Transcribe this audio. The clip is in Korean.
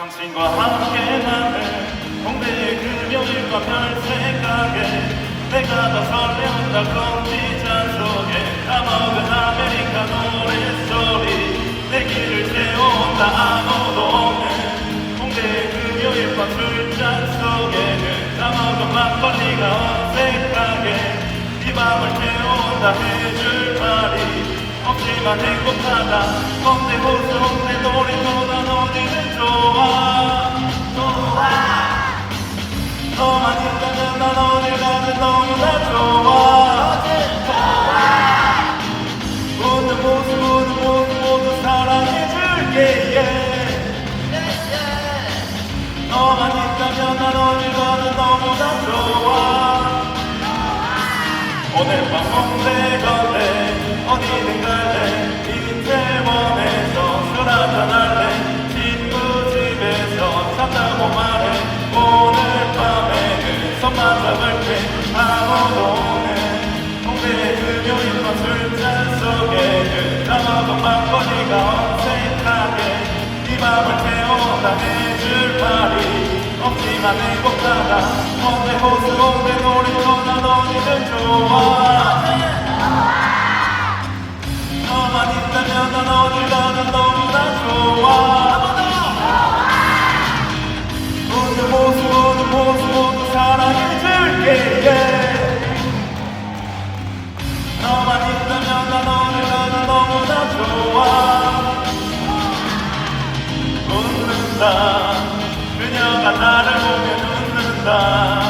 당신과 함께하는 공대의 금요일과 별 생각에 내가 더 설레온다. 컴비잔 속에 까먹은 아메리카 노래소리. 내 길을 채워온다. 아무도 없는 공대의 금요일 밤 술잔 속에는 까먹은 막걸리가 어색하게 이 밤을 채워온다. 해줄 말이 없지만 행복하다. 건대 호수 내 놀이터가 너 너만 있다면 난 가든 너무나 좋아. 오늘 밤 홍대 어색하게 이 밤을 태워다 해줄 말이 없지만 행복하다. 홍대 호수 홍대 놀이터나 너희는 좋아 너만 있다면 난 어딜 가 웃는다. 그녀가 나를 보면 웃는다